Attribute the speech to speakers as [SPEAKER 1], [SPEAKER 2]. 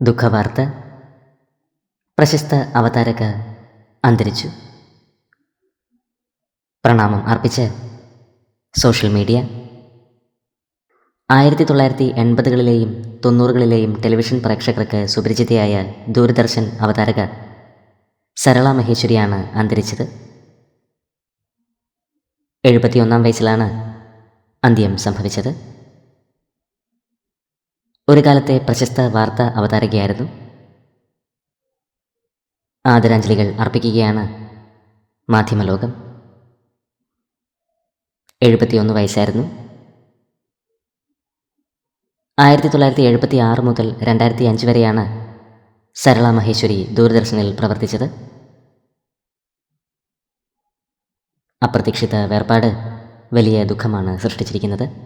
[SPEAKER 1] ദുഃഖവാർത്ത. പ്രശസ്ത അവതാരക അന്തരിച്ചു. പ്രണാമം അർപ്പിച്ച് സോഷ്യൽ മീഡിയ. ആയിരത്തി തൊള്ളായിരത്തി എൺപതുകളിലെയും തൊണ്ണൂറുകളിലെയും ടെലിവിഷൻ പ്രേക്ഷകർക്ക് സുപരിചിതയായ ദൂരദർശൻ അവതാരക സരള മഹേശ്വരിയാണ് അന്തരിച്ചത്. എഴുപത്തിയൊന്നാം വയസ്സിലാണ് അന്ത്യം സംഭവിച്ചത്. ഒരു കാലത്തെ പ്രശസ്ത വാർത്താ അവതാരകയായിരുന്നു. ആദരാഞ്ജലികൾ അർപ്പിക്കുകയാണ് മാധ്യമലോകം. എഴുപത്തിയൊന്ന് വയസ്സായിരുന്നു. ആയിരത്തി തൊള്ളായിരത്തി എഴുപത്തി ആറ് മുതൽ രണ്ടായിരത്തി അഞ്ച് വരെയാണ് സരള മഹേശ്വരി ദൂരദർശനിൽ പ്രവർത്തിച്ചത്. അപ്രതീക്ഷിത വേർപാട് വലിയ ദുഃഖമാണ് സൃഷ്ടിച്ചിരിക്കുന്നത്.